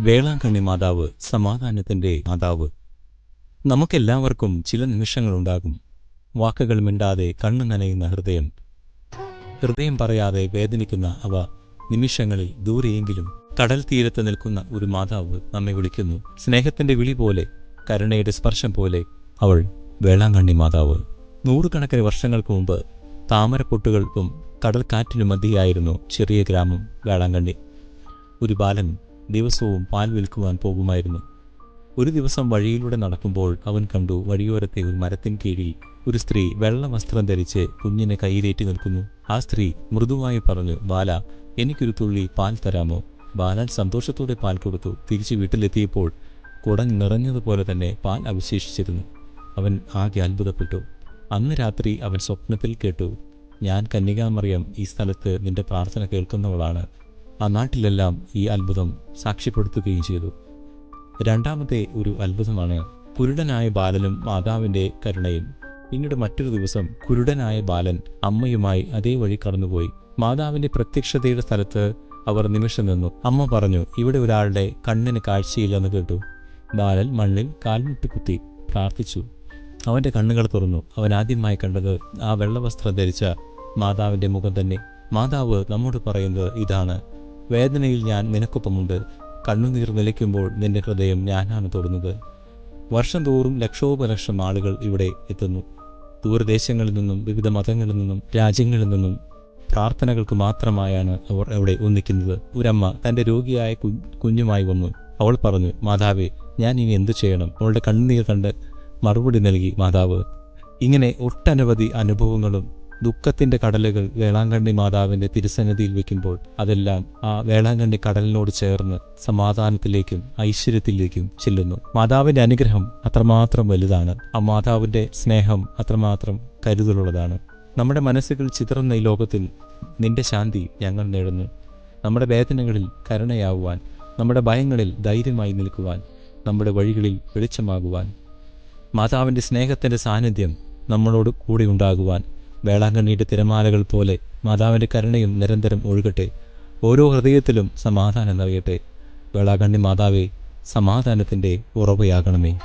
വേളാങ്കണ്ണി മാതാവ് സമാധാനത്തിന്റെ മാതാവ്. നമുക്കെല്ലാവർക്കും ചില നിമിഷങ്ങളുണ്ടാകും. വാക്കുകൾ മിണ്ടാതെ കണ്ണു നനയുന്ന ഹൃദയം. ഹൃദയം പറയാതെ വേദനിക്കുന്ന അവ നിമിഷങ്ങളിൽ ദൂരെയെങ്കിലും കടൽ തീരത്ത് നിൽക്കുന്ന ഒരു മാതാവ് നമ്മെ വിളിക്കുന്നു. സ്നേഹത്തിന്റെ വിളി പോലെ കരുണയുടെ സ്പർശം പോലെ അവൾ വേളാങ്കണ്ണി മാതാവ്. നൂറുകണക്കിന് വർഷങ്ങൾക്ക് മുമ്പ് താമരപ്പൊട്ടുകൾക്കും കടൽക്കാറ്റിനും മധ്യയായിരുന്നു ചെറിയ ഗ്രാമം വേളാങ്കണ്ണി. ഒരു ബാലൻ ദിവസവും പാൽ വിൽക്കുവാൻ പോകുമായിരുന്നു. ഒരു ദിവസം വഴിയിലൂടെ നടക്കുമ്പോൾ അവൻ കണ്ടു വഴിയോരത്തെ ഒരു മരത്തിൻ കീഴിൽ ഒരു സ്ത്രീ വെള്ള വസ്ത്രം ധരിച്ച് കുഞ്ഞിനെ കയ്യിലേറ്റി നിൽക്കുന്നു. ആ സ്ത്രീ മൃദുവായി പറഞ്ഞു ബാല എനിക്കൊരു തുള്ളി പാൽ തരാമോ? ബാലൻ സന്തോഷത്തോടെ പാൽ കൊടുത്തു. തിരിച്ച് വീട്ടിലെത്തിയപ്പോൾ കുടം നിറഞ്ഞതുപോലെ തന്നെ പാൽ അവശേഷിച്ചിരുന്നു. അവൻ ആകെ അത്ഭുതപ്പെട്ടു. അന്ന് രാത്രി അവൻ സ്വപ്നത്തിൽ കേട്ടു ഞാൻ കന്യകാമറിയം ഈ സ്ഥലത്ത് നിന്റെ പ്രാർത്ഥന കേൾക്കുന്നവളാണ്. ആ നാട്ടിലെല്ലാം ഈ അത്ഭുതം സാക്ഷ്യപ്പെടുത്തുകയും ചെയ്തു. രണ്ടാമത്തെ ഒരു അത്ഭുതമാണ് കുരുടനായ ബാലനും മാതാവിന്റെ കരുണയും. പിന്നീട് മറ്റൊരു ദിവസം കുരുടനായ ബാലൻ അമ്മയുമായി അതേ വഴി കടന്നുപോയി. മാതാവിന്റെ പ്രത്യക്ഷതയുടെ സ്ഥലത്ത് അവർ നിമിഷം നിന്നു. അമ്മ പറഞ്ഞു ഇവിടെ ഒരാളുടെ കണ്ണിന് കാഴ്ചയില്ലെന്ന് കേട്ടു. ബാലൻ മണ്ണിൽ കാൽമുട്ടി കുത്തി പ്രാർത്ഥിച്ചു. അവന്റെ കണ്ണുകൾ തുറന്നു. അവൻ ആദ്യമായി കണ്ടത് ആ വെള്ളവസ്ത്രം ധരിച്ച മാതാവിന്റെ മുഖം തന്നെ. മാതാവ് നമ്മോട് പറയുന്നത് ഇതാണ്. വേദനയിൽ ഞാൻ നിനക്കൊപ്പമുണ്ട്. കണ്ണുനീർ നിലയ്ക്കുമ്പോൾ നിന്റെ ഹൃദയം ഞാനാണ് തൊടുന്നത്. വർഷം തോറും ലക്ഷോപലക്ഷം ആളുകൾ ഇവിടെ എത്തുന്നു. ദൂരദേശങ്ങളിൽ നിന്നും വിവിധ മതങ്ങളിൽ നിന്നും രാജ്യങ്ങളിൽ നിന്നും പ്രാർത്ഥനകൾക്ക് മാത്രമായാണ് അവർ അവിടെ ഒന്നിക്കുന്നത്. ഒരമ്മ തന്റെ രോഗിയായ കുഞ്ഞുമായി വന്നു. അവൾ പറഞ്ഞു മാതാവേ ഞാൻ ഇനി എന്തു ചെയ്യണം? അവളുടെ കണ്ണുനീർ കണ്ട് മറുപടി നൽകി മാതാവ് ഇങ്ങനെ ഒട്ടനവധി അനുഭവങ്ങളും ദുഃഖത്തിന്റെ കടലുകൾ വേളാങ്കണ്ണി മാതാവിന്റെ തിരുസന്നിധിയിൽ വെക്കുമ്പോൾ അതെല്ലാം ആ വേളാങ്കണ്ണി കടലിനോട് ചേർന്ന് സമാധാനത്തിലേക്കും ഐശ്വര്യത്തിലേക്കും ചെല്ലുന്നു. മാതാവിന്റെ അനുഗ്രഹം അത്രമാത്രം വലുതാണ്. ആ മാതാവിന്റെ സ്നേഹം അത്രമാത്രം കരുതലുള്ളതാണ്. നമ്മുടെ മനസ്സുകൾ ചിതറുന്ന ഈ ലോകത്തിൽ നിന്റെ ശാന്തി ഞങ്ങൾ നേടുന്നു. നമ്മുടെ വേദനകളിൽ കരുണയാവുവാൻ നമ്മുടെ ഭയങ്ങളിൽ ധൈര്യമായി നിൽക്കുവാൻ നമ്മുടെ വഴികളിൽ വെളിച്ചമാകുവാൻ മാതാവിന്റെ സ്നേഹത്തിന്റെ സാന്നിധ്യം നമ്മളോട് കൂടെ ഉണ്ടാകുവാൻ വേളാങ്കണ്ണിയുടെ തിരമാലകൾ പോലെ മാതാവിന്റെ കരുണയും നിരന്തരം ഒഴുകട്ടെ. ഓരോ ഹൃദയത്തിലും സമാധാനം നിറയട്ടെ. വേളാങ്കണ്ണി മാതാവേ സമാധാനത്തിന്റെ ഉറവയാകണമേ.